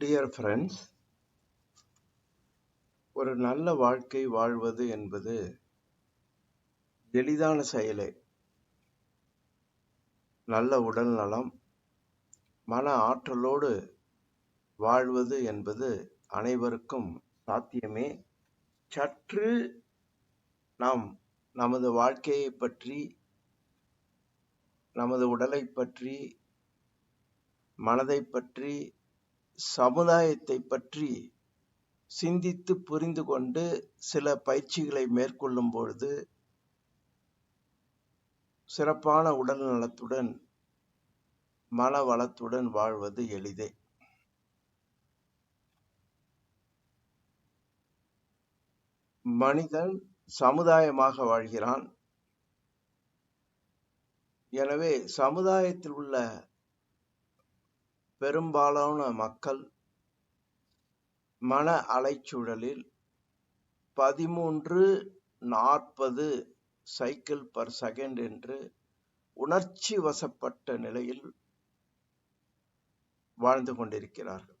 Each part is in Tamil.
டியர் ஃப்ரெண்ட்ஸ் ஒரு நல்ல வாழ்க்கை வாழ்வது என்பது எளிதான செயலே. நல்ல உடல் நலம் மன ஆற்றலோடு வாழ்வது என்பது அனைவருக்கும் சாத்தியமே. சற்று நாம் நமது வாழ்க்கையை பற்றி நமது உடலை பற்றி மனதை பற்றி சமுதாயத்தை பற்றி சிந்தித்து புரிந்து கொண்டு சில பயிற்சிகளை மேற்கொள்ளும் பொழுது சிறப்பான உடல் நலத்துடன் மன வளத்துடன் வாழ்வது எளிதே. மனிதன் சமுதாயமாக வாழ்கிறான். எனவே சமுதாயத்தில் உள்ள பெரும்பாலான மக்கள் மன அலைச்சூழலில் பதிமூன்று நாற்பது சைக்கிள் பர் செகண்ட் என்று உணர்ச்சி வசப்பட்ட நிலையில் வாழ்ந்து கொண்டிருக்கிறார்கள்.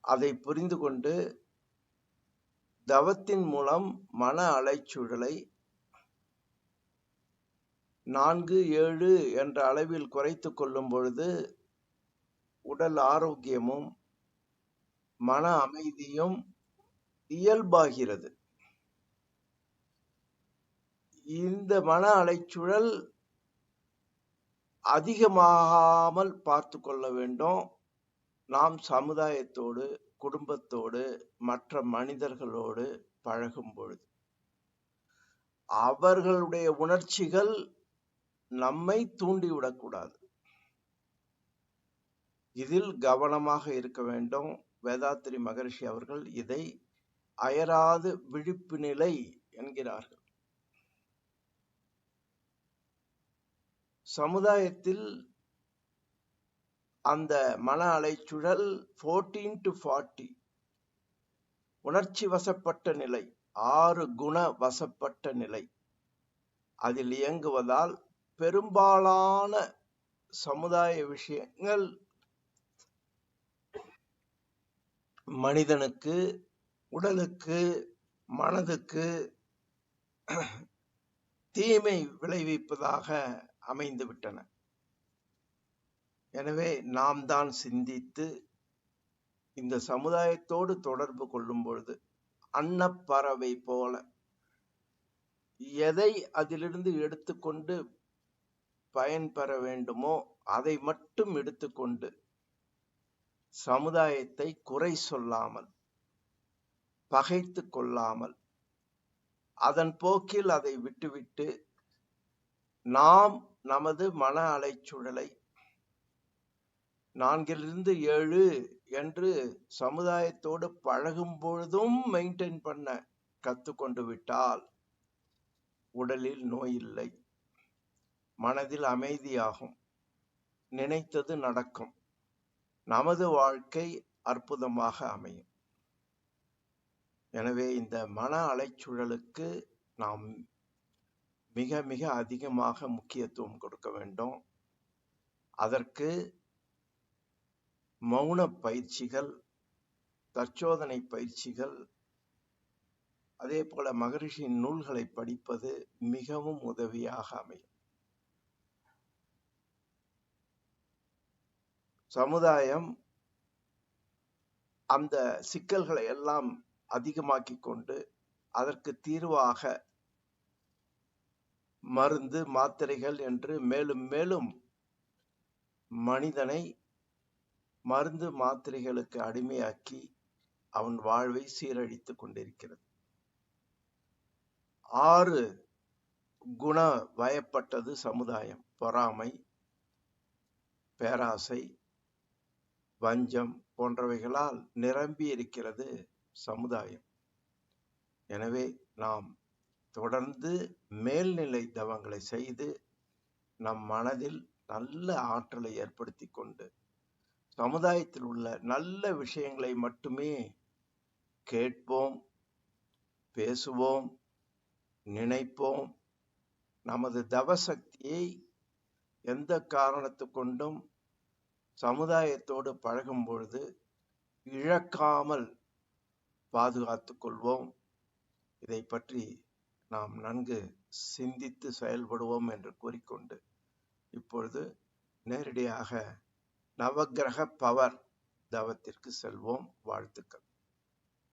அதை புரிந்து கொண்டு தவத்தின் மூலம் மன அலைச்சூழலை நான்கு ஏழு என்ற அளவில் குறைத்து கொள்ளும் பொழுது உடல் ஆரோக்கியமும் மன அமைதியும் இயல்பாகிறது. இந்த மன அலைச்சுழல் அதிகமாகாமல் பார்த்து கொள்ள வேண்டும். நாம் சமுதாயத்தோடு குடும்பத்தோடு மற்ற மனிதர்களோடு பழகும் பொழுது. அவர்களுடைய உணர்ச்சிகள் நம்மை தூண்டிவிடக்கூடாது இதில் கவனமாக இருக்க வேண்டும். வேதாத்திரி மகரிஷி அவர்கள் இதை அயராது விழிப்பு நிலை என்கிறார்கள். சமுதாயத்தில் அந்த மன அலைச்சுழல் ஃபோர்டீன் டு ஃபார்ட்டி உணர்ச்சி வசப்பட்ட நிலை ஆறு குண வசப்பட்ட நிலை. அதில் இயங்குவதால் பெரும்பாலான சமுதாய விஷயங்கள் மனிதனுக்கு உடலுக்கு மனதுக்கு தீமை விளைவிப்பதாக அமைந்து விட்டன எனவே நாம் தான் சிந்தித்து இந்த சமுதாயத்தோடு தொடர்பு கொள்ளும் பொழுது அன்னப்பறவை போல எதை அதிலிருந்து எடுத்துக்கொண்டு பயன்பெற வேண்டுமோ அதை மட்டும் எடுத்துக்கொண்டு சமுதாயத்தை குறை சொல்லாமல் பகைத்து கொள்ளாமல் அதன் போக்கில் அதை விட்டுவிட்டு நாம் நமது மன அலைச்சூழலை நான்கிலிருந்து ஏழு என்று சமுதாயத்தோடு பழகும் பொழுதும் மெயின்டைன் பண்ண கத்துக்கொண்டு விட்டால் உடலில் நோய் இல்லை. மனதில் அமைதியாகும். நினைத்தது நடக்கும். நமது வாழ்க்கை அற்புதமாக அமையும். எனவே இந்த மன அலைச்சூழலுக்கு நாம் மிக மிக அதிகமாக முக்கியத்துவம் கொடுக்க வேண்டும். அதற்கு மௌன பயிற்சிகள் தற்சோதனை பயிற்சிகள் அதே போல மகரிஷியின் நூல்களை படிப்பது மிகவும் உதவியாக அமையும். சமுதாயம் அந்த சிக்கல்களை எல்லாம் அதிகமாக்கி கொண்டு அதற்கு தீர்வாக மருந்து மாத்திரைகள் என்று மேலும் மேலும் மனிதனை மருந்து மாத்திரைகளுக்கு அடிமையாக்கி அவன் வாழ்வை சீரழித்துக் கொண்டிருக்கிறது. ஆறு குண வயப்பட்டது சமுதாயம். பொறாமை பேராசை வஞ்சம் போன்றவைகளால் நிரம்பி இருக்கிறது சமுதாயம். எனவே நாம் தொடர்ந்து மேல்நிலை தவங்களை செய்து நம் மனதில் நல்ல ஆற்றலை ஏற்படுத்தி கொண்டு சமுதாயத்தில் உள்ள நல்ல விஷயங்களை மட்டுமே கேட்போம் பேசுவோம் நினைப்போம். நமது தவசக்தியை எந்த காரணத்து கொண்டும் சமுதாயத்தோடு பழகும் பொழுது இழக்காமல் பாதுகாத்துக் கொள்வோம். இதை பற்றி நாம் நன்கு சிந்தித்து செயல்படுவோம் என்று கூறிக்கொண்டு இப்பொழுது நேரடியாக நவக்கிரக பவர் தவத்திற்கு செல்வோம். வாழ்த்துக்கள்.